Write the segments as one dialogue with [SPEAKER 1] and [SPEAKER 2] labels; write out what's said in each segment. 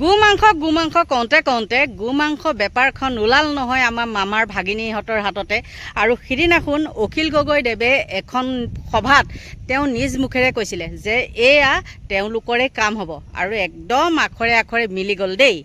[SPEAKER 1] গো মাংস গো মাংস কওঁতে কওঁতে গো মাংস বেপাৰখন ওলাল নহয় আমাৰ মামাৰ ভাগিনীহঁতৰ হাততে। আৰু সিদিনাখন অখিল গগৈদেৱে এখন সভাত তেওঁ নিজ মুখেৰে কৈছিলে যে এয়া তেওঁলোকৰে কাম হ'ব আৰু একদম আখৰে আখৰে মিলি গ'ল দেই।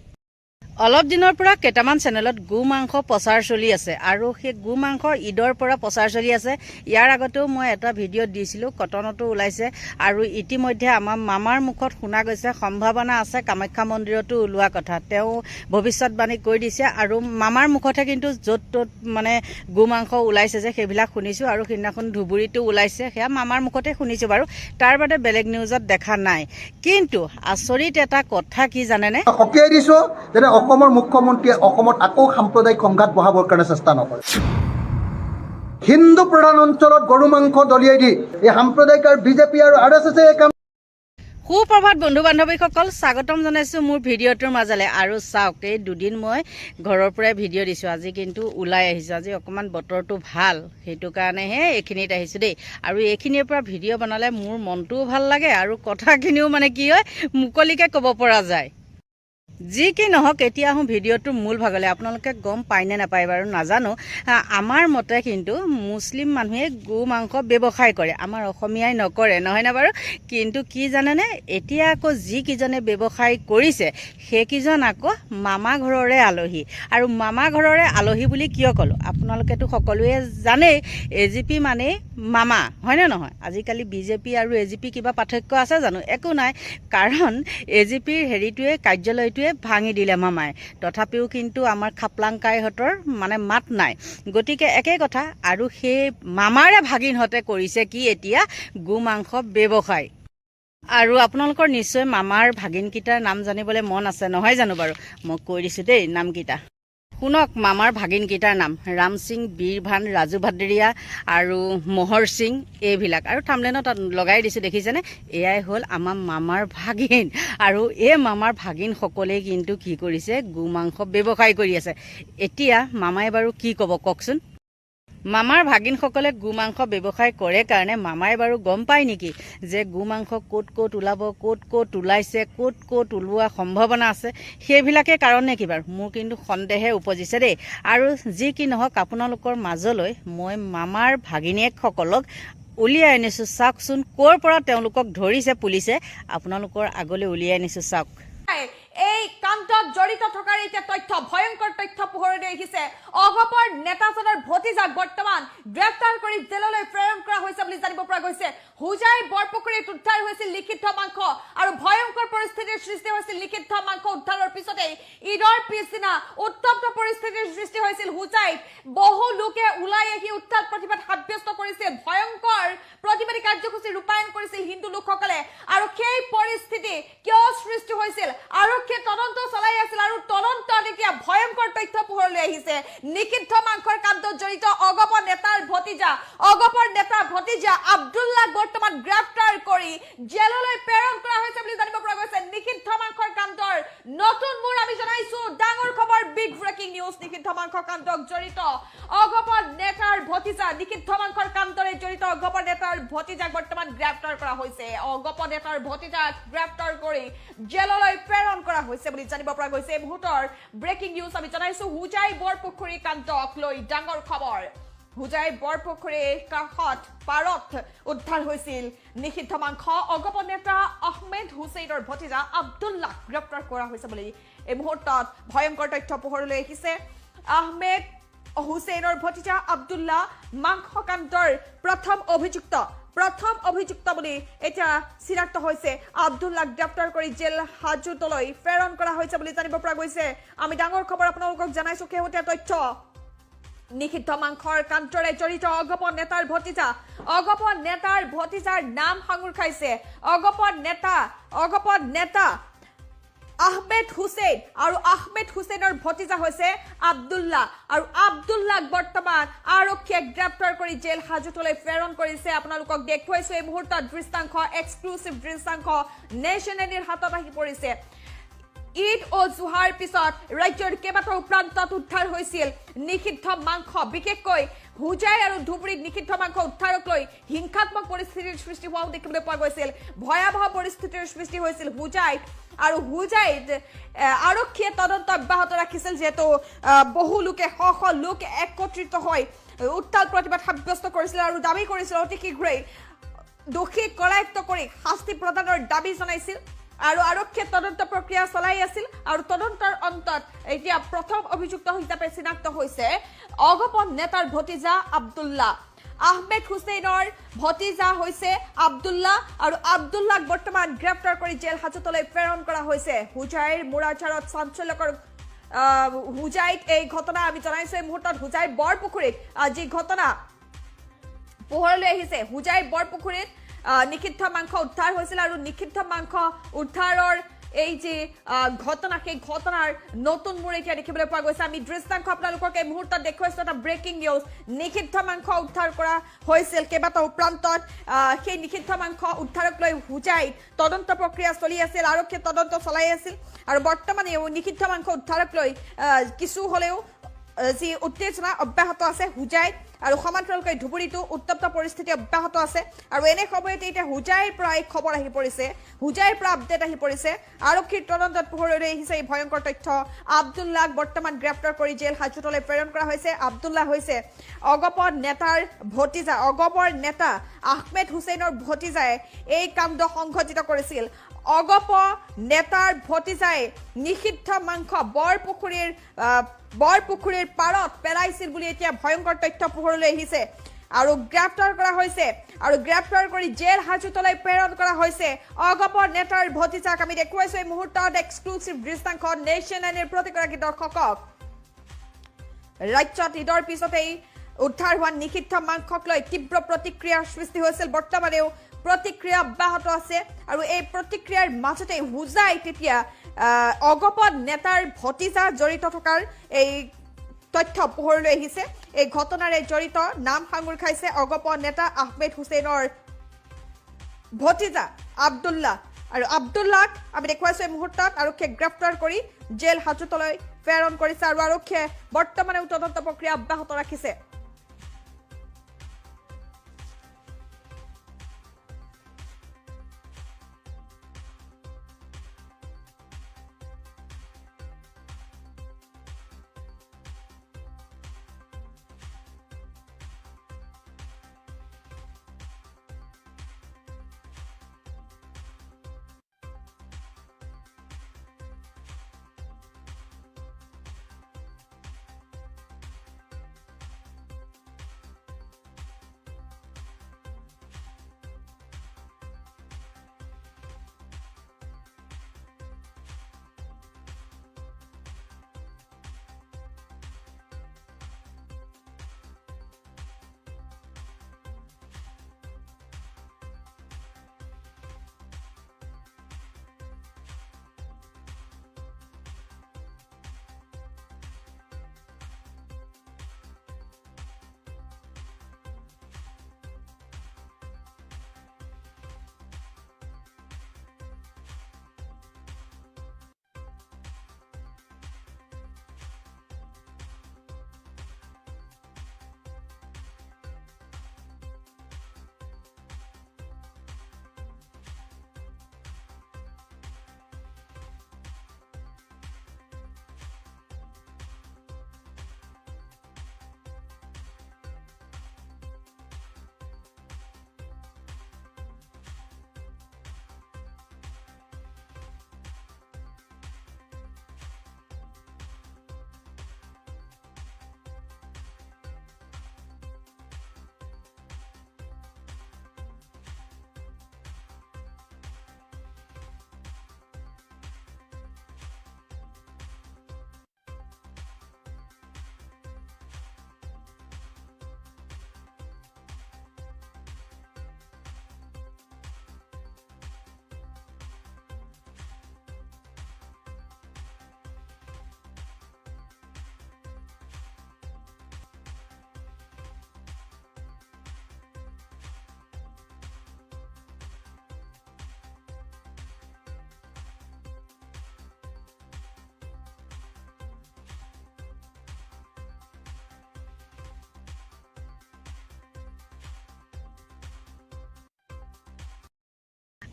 [SPEAKER 1] অলপ দিনৰ পৰা কেইটামান চেনেলত গো মাংস প্ৰচাৰ চলি আছে আৰু সেই গো মাংস ঈদৰ পৰা প্ৰচাৰ চলি আছে। ইয়াৰ আগতেও মই এটা ভিডিঅ'ত দিছিলোঁ, কটনতো ওলাইছে আৰু ইতিমধ্যে আমাৰ মামাৰ মুখত শুনা গৈছে, সম্ভাৱনা আছে কামাখ্যা মন্দিৰতো ওলোৱা কথা। তেওঁ ভৱিষ্যতবাণী কৈ দিছে আৰু মামাৰ মুখতহে কিন্তু য'ত ত'ত মানে গো মাংস ওলাইছে যে সেইবিলাক শুনিছোঁ আৰু সেইদিনাখন ধুবুৰীতো ওলাইছে, সেয়া মামাৰ মুখতে শুনিছোঁ বাৰু। তাৰ বাদে বেলেগ নিউজত দেখা নাই। কিন্তু আচৰিত এটা কথা কি জানেনে?
[SPEAKER 2] অসমৰ মুখ্যমন্ত্ৰীয়ে অসমত আকৌ সাম্প্ৰদায়িক সংঘাত বঢ়াবৰ কাৰণে চেষ্টা নকৰে। হিন্দু প্ৰধান অঞ্চলত গৰু মাংস দলিয়াই দি এই সাম্প্ৰদায়িক আৰু বিজেপি আৰু আৰ এছ এছে
[SPEAKER 1] সুপ্ৰভাত বন্ধু বান্ধৱীসকল স্বাগতম জনাইছোঁ মোৰ ভিডিঅ'টোৰ মাজলৈ। আৰু চাওক এই দুদিন মই ঘৰৰ পৰাই ভিডিঅ' দিছোঁ। আজি কিন্তু ওলাই আহিছোঁ। আজি অকণমান বতৰটো ভাল। সেইটো কাৰণেহে এইখিনিত আহিছোঁ দেই। আৰু এইখিনিৰ পৰা ভিডিঅ' বনালে মোৰ মনটোও ভাল লাগে আৰু কথাখিনিও মানে কি হয় মুকলিকৈ ক'ব পৰা যায়। যি কি নহওক এতিয়া আহোঁ ভিডিঅ'টোৰ মূল ভাগলৈ। আপোনালোকে গম পায়নে নাপায় বাৰু নাজানো। আমাৰ মতে কিন্তু মুছলিম মানুহে গো মাংস ব্যৱসায় কৰে। আমাৰ অসমীয়াই নকৰে নহয়নে বাৰু? কিন্তু কি জানেনে এতিয়া আকৌ যিকেইজনে ব্যৱসায় কৰিছে সেইকেইজন আকৌ মামা ঘৰৰে আলহী। আৰু মামা ঘৰৰে আলহী বুলি কিয় ক'লোঁ? আপোনালোকেতো সকলোৱে জানেই এ জি পি মানেই মামা হয়নে নহয়? আজিকালি বি জে পি আৰু এ জি পি কিবা পাৰ্থক্য আছে জানো? একো নাই। কাৰণ এ জি পিৰ হেৰিটোৱে কাৰ্যালয়টোৱে ভাঙি দিলে মামাই। তথাপিও কিন্তু আমাৰ খাপলাংকাইহঁতৰ মানে মাত নাই। গতিকে একেই কথা আৰু সেই মামাৰে ভাগিনহঁতে কৰিছে কি এতিয়া গো মাংস ব্যৱসায়। আৰু আপোনালোকৰ নিশ্চয় মামাৰ ভাগিনকেইটাৰ নাম জানিবলৈ মন আছে নহয় জানো বাৰু? মই কৈ দিছোঁ দেই নামকেইটা। শুনক মামাৰ ভাগিনকেইটাৰ নাম। ৰাম সিং বীৰভান ৰাজু ভাদেৰীয়া আৰু মহৰ সিং এইবিলাক। আৰু থামলেনত তাত লগাই দিছোঁ দেখিছেনে? এয়াই হ'ল আমাৰ মামাৰ ভাগিন। আৰু এই মামাৰ ভাগিনসকলেই কিন্তু কি কৰিছে গো মাংস ব্যৱসায় কৰি আছে। এতিয়া মামাই বাৰু কি ক'ব কওকচোন। মামাৰ ভাগিনসকলে গো মাংস ব্যৱসায় কৰে কাৰণে মামাই বাৰু গম পায় নেকি যে গো মাংস ক'ত ক'ত ওলাব, ক'ত ক'ত ওলাইছে, ক'ত ক'ত ওলোৱা সম্ভাৱনা আছে, সেইবিলাকে কাৰণ নেকি বাৰু? মোৰ কিন্তু সন্দেহে উপজিছে দেই। আৰু যি কি নহওক, আপোনালোকৰ মাজলৈ মই মামাৰ ভাগিনীয়েকসকলক উলিয়াই আনিছোঁ। চাওকচোন ক'ৰ পৰা তেওঁলোকক ধৰিছে পুলিচে? আপোনালোকৰ আগলৈ উলিয়াই আনিছোঁ, চাওক।
[SPEAKER 3] এই কাণ্ডত জড়িত থকাৰ এতিয়া তথ্য, ভয়ংকৰ তথ্য পোহৰলৈ আহিছে। অগপৰ নেতাজনৰ ভতিজাক বৰ্তমান গ্ৰেপ্তাৰ কৰি জেললৈ প্ৰেৰণ কৰা হৈছে বুলি জানিব পৰা গৈছে। হোজাই বৰপুখুৰীত উদ্ধাৰ হৈছিল লিখিত মাংস আৰু ভয়ংকৰ পৰিস্থিতিৰ সৃষ্টি হৈছিল লিখিত মাংস উদ্ধাৰৰ পিছতেই। ঈদৰ পিছদিনা উত্তপ্ত পৰিস্থিতিৰ সৃষ্টি হৈছিল হোজাইত। বহু লোকে ওলাই আহি উত্তাল প্ৰতিবাদ সাব্যস্ত কৰিছিল ভয়ংকৰ প্ৰতিবাদী কাৰ্যসূচী ৰূপায়ণ কৰিছিল হিন্দু লোকসকলে। আৰু সেই পৰিস্থিতি কিয় সৃষ্টি হৈছিল আৰক্ষীয়ে তদন্ত চলাই আছিল আৰু তদন্তত এতিয়া ভয়ংকৰ তথ্য পোহৰলৈ আহিছে নিষিদ্ধ মাংসৰ কাণ্ডত জড়িত অগপ নেতাৰ ভতিজা অগপৰ নেতাৰ ভতিজা আব্দুল্লাহ বৰ্তমান গ্ৰেপ্তাৰ কৰি জেললৈ প্ৰেৰণ কৰা হৈছে বুলি জানিব পৰা গৈছে। নিষিদ্ধ মাংসৰ কাণ্ডৰ নতুন মূৰ আমি জনাইছো। ডাঙৰ খবৰ বিগ ব্ৰেকিং নিউজ নিষিদ্ধ মাংস কাণ্ডক জড়িত অগপৰ নেতাৰ ভতিজা নিষিদ্ধ মাংসৰ কাণ্ডৰে জড়িত অগপ নেতাৰ ভতিজাক বৰ্তমান গ্ৰেপ্তাৰ কৰা হৈছে। অগপ নেতাৰ ভতিজাক গ্ৰেপ্তাৰ কৰি জেললৈ প্ৰেৰণ কৰা হৈছে বুলি জানিব পৰা গৈছে। এই মুহূৰ্তৰ ব্ৰেকিং নিউজ আমি জনাইছো। হুজাই বৰপুখুৰী কাণ্ডক লৈ ডাঙৰ খবৰ। হুজাই বৰপুখুৰীৰ কাষত পাৰত উদ্ধাৰ হৈছিল। নিষিদ্ধ মাংস অগপ নেতা আহমেদ হুছেইনৰ ভতিজা আব্দুল্লাহ গ্ৰেপ্তাৰ কৰা হৈছে বুলি এই মুহূৰ্তত ভয়ংকৰ তথ্য পোহৰলৈ আহিছে। আহমেদ হুছেইনৰ ভতিজা আব্দুল্লাহ মাংস কাণ্ডৰ প্ৰথম অভিযুক্ত প্ৰথম অভিযুক্ত বুলি এতিয়া চিনাক্ত হৈছে। আব্দুল্লাক গ্ৰেপ্তাৰ কৰি জেল হাজতলৈ প্ৰেৰণ কৰা হৈছে বুলি জানিব পৰা গৈছে। আমি ডাঙৰ খবৰ আপোনালোকক জনাইছো। শেহতীয়া তথ্য নিষিদ্ধ মাংসৰ কাণ্ডৰে জড়িত অগপ নেতাৰ ভতিজা। অগপ নেতাৰ ভতিজাৰ নাম সাঙুৰ খাইছে। অগপ নেতা অগপ নেতা আহমেদ হুছেইন আৰু আহমেদ হুছেইনৰ ভতিজা হৈছে আব্দুল্লাহ। আৰু আব্দুল্লাহক বৰ্তমান আৰক্ষীয়ে গ্ৰেপ্তাৰ কৰি জেল হাজতলৈ প্ৰেৰণ কৰিছে। আপোনালোকক দেখুৱাইছো এই মুহূৰ্তত দৃষ্টাংশ এক্সক্লুচিভ দৃষ্টাংশ নেশ্যন এনিৰ হাতত আহি পৰিছে। ঈদ ও জোহাৰ পিছত ৰাজ্যৰ কেইবাটাও প্ৰান্তত উদ্ধাৰ হৈছিল। নিষিদ্ধ মাংস বিশেষকৈ হোজাই আৰু ধুবুৰীত নিষিদ্ধ মাংস উদ্ধাৰক লৈ হিংসাত্মক পৰিস্থিতিৰ সৃষ্টি হোৱাও দেখিবলৈ পোৱা গৈছিল। ভয়াৱহ পৰিস্থিতিৰ সৃষ্টি হৈছিল হোজাইত আৰু হোজাইত আৰক্ষীয়ে তদন্ত অব্যাহত ৰাখিছিল যিহেতু বহু লোকে, শ শ লোক একত্ৰিত হৈ উত্তাল প্ৰতিবাদ সাব্যস্ত কৰিছিল আৰু দাবি কৰিছিল অতি শীঘ্ৰেই দোষী কৰায়ত্ব কৰি শাস্তি প্ৰদানৰ দাবি জনাইছিল। আৰু আৰক্ষীয়ে তদন্ত প্ৰক্ৰিয়া চলাই আছিল আৰু তদন্তৰ অন্তত এতিয়া প্ৰথম অভিযুক্ত হিচাপে চিনাক্ত হৈছে অগপন নেতাৰ ভতিজা আব্দুল্লাহ। আহমেদ হুছেইনৰ ভতিজা হৈছে আব্দুল্লাহ আৰু আব্দুল্লাহক বৰ্তমান গ্ৰেপ্তাৰ কৰি জেল হাজতলৈ প্ৰেৰণ কৰা হৈছে। হুজাইৰ মুৰাচাৰত চাঞ্চল্যকৰ আহ, হুজাইত এই ঘটনা আমি জনাইছো। এই মুহূৰ্তত হুজাইৰ বৰপুখুৰীত যি ঘটনা পোহৰলৈ আহিছে। হোজাই বৰপুখুৰীত নিষিদ্ধ মাংস উদ্ধাৰ হৈছিল আৰু নিষিদ্ধ মাংস উদ্ধাৰৰ এই যি ঘটনা, সেই ঘটনাৰ নতুন মূৰ এতিয়া দেখিবলৈ পোৱা গৈছে। আমি দৃষ্টাংশ আপোনালোকক এই মুহূৰ্তত দেখুৱাইছো এটা ব্ৰেকিং নিউজ নিষিদ্ধ মাংস উদ্ধাৰ কৰা হৈছিল কেইবাটাও প্ৰান্তত। সেই নিষিদ্ধ মাংস উদ্ধাৰক লৈ হোজাইত তদন্ত প্ৰক্ৰিয়া চলি আছিল, আৰক্ষীয়ে তদন্ত চলাই আছিল। আৰু বৰ্তমানে নিষিদ্ধ মাংস উদ্ধাৰক লৈ কিছু হ'লেও যি উত্তেজনা অব্যাহত আছে হোজাইত আৰু সমান্তৰালকৈ ধুবুৰীতো উত্তপ্ত পৰিস্থিতি অব্যাহত আছে। আৰু এনে সময়তে এতিয়া হোজাইৰ পৰা এই খবৰ আহি পৰিছে। হোজাইৰ পৰা আপডেট আহি পৰিছে। আৰক্ষীৰ তদন্তত পোহৰলৈ আহিছে এই ভয়ংকৰ তথ্য। আব্দুল্লাহক বৰ্তমান গ্ৰেপ্তাৰ কৰি জেল হাজতলৈ প্ৰেৰণ কৰা হৈছে। আব্দুল্লাহ হৈছে অগপৰ নেতাৰ ভতিজা। অগপৰ নেতা আহমেদ হুছেইনৰ ভতিজাই এই কাণ্ড সংঘটিত কৰিছিল। অগপ নেতাৰ ভতিজাই নিষিদ্ধ মাংস বৰপুখুৰীৰ বৰপুখুৰীৰ পাৰত পেলাইছিল বুলি এতিয়া ভয়ংকৰ তথ্য পোহৰলৈ আহিছে। আৰু গ্ৰেপ্তাৰ কৰা হৈছে, আৰু গ্ৰেপ্তাৰ কৰি জেল হাজতলৈ প্ৰেৰণ কৰা হৈছে। অগপৰ নেতাৰ ভতিজাক আমি দেখুৱাইছো এই মুহূৰ্তত এক্সক্লুচিভ দৃষ্টাংশ নেশ্যন এনিৰ প্ৰতিগৰাকী দৰ্শকক। ৰাজ্যত ঈদৰ পিছতেই উদ্ধাৰ হোৱা নিষিদ্ধ মাংসক লৈ তীব্ৰ প্ৰতিক্ৰিয়াৰ সৃষ্টি হৈছিল। বৰ্তমানেও প্ৰতিক্ৰিয়া অব্যাহত আছে আৰু এই প্ৰতিক্ৰিয়াৰ মাজতে হোজাই তেতিয়া আহ, অগপত নেতাৰ ভতিজা জড়িত থকাৰ এই তথ্য পোহৰলৈ আহিছে। এই ঘটনাৰে জড়িত নাম সাঙুৰ খাইছে অগপ নেতা আহমেদ হুছেইনৰ ভতিজা আব্দুল্লাহ। আৰু আব্দুল্লাহক আমি দেখুৱাইছো এই মুহূৰ্তত আৰক্ষীয়ে গ্ৰেপ্তাৰ কৰি জেল হাজতলৈ প্ৰেৰণ কৰিছে আৰু আৰক্ষীয়ে বৰ্তমানেও তদন্ত প্ৰক্ৰিয়া অব্যাহত ৰাখিছে।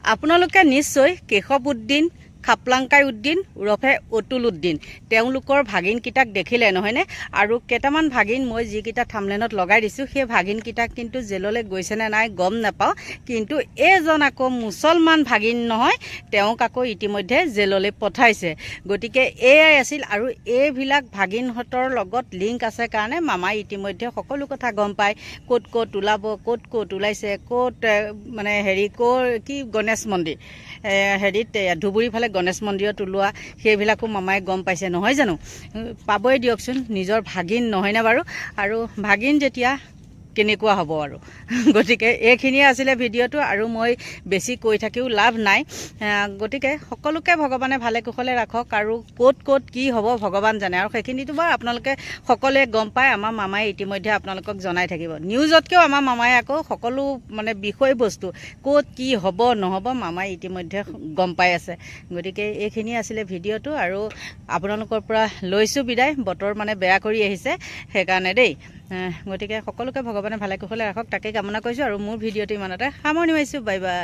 [SPEAKER 1] আপোনালোকে নিশ্চয় কেশৱ উদ্দিন খাপলাংকাই উদ্দিন ওৰফে অতুল উদ্দিন তেওঁলোকৰ ভাগিনকেইটাক দেখিলে নহয়নে? আৰু কেইটামান ভাগিন মই যিকেইটা থামলেনত লগাই দিছোঁ সেই ভাগিনকেইটাক কিন্তু জেললৈ গৈছেনে নাই গম নাপাওঁ। কিন্তু এইজন আকৌ মুছলমান ভাগিন নহয় তেওঁক আকৌ ইতিমধ্যে জেললৈ পঠাইছে। গতিকে এয়াই আছিল আৰু এইবিলাক ভাগিনহঁতৰ লগত লিংক আছে কাৰণে মামাই ইতিমধ্যে সকলো কথা গম পায়। ক'ত ক'ত ওলাব ক'ত ক'ত ওলাইছে ক'ত মানে হেৰি ক'ৰ কি গণেশ মন্দিৰ। হেৰিত এ, ধুবুৰী ফালে গণেশ মন্দিৰত ওলোৱা সেইবিলাকো মামাই গম পাইছে নহয় জানো? পাবই দিয়কচোন নিজৰ ভাগিন নহয়নে বাৰু? আৰু ভাগিন যেতিয়া কেনেকুৱা হ'ব আৰু। গতিকে এইখিনিয়ে আছিলে ভিডিঅ'টো আৰু মই বেছি কৈ থাকিও লাভ নাই। গতিকে সকলোকে ভগৱানে ভালে কুশলে ৰাখক আৰু ক'ত ক'ত কি হ'ব ভগৱান জানে আৰু সেইখিনিতো বাৰু আপোনালোকে সকলোৱে গম পায় আমাৰ মামাই ইতিমধ্যে আপোনালোকক জনাই থাকিব। নিউজতকৈও আমাৰ মামাই আকৌ সকলো মানে বিষয়বস্তু ক'ত কি হ'ব নহ'ব মামাই ইতিমধ্যে গম পাই আছে। গতিকে এইখিনি আছিলে ভিডিঅ'টো আৰু আপোনালোকৰ পৰা লৈছোঁ বিদায় বতৰ মানে বেয়া কৰি আহিছে সেইকাৰণে দেই। গতিকে সকলোকে ভগৱানে ভালে কুশলে ৰাখক তাকেই কামনা কৰিছোঁ আৰু মোৰ ভিডিঅ'টো ইমানতে সামৰণি মাৰিছোঁ বাই বাই।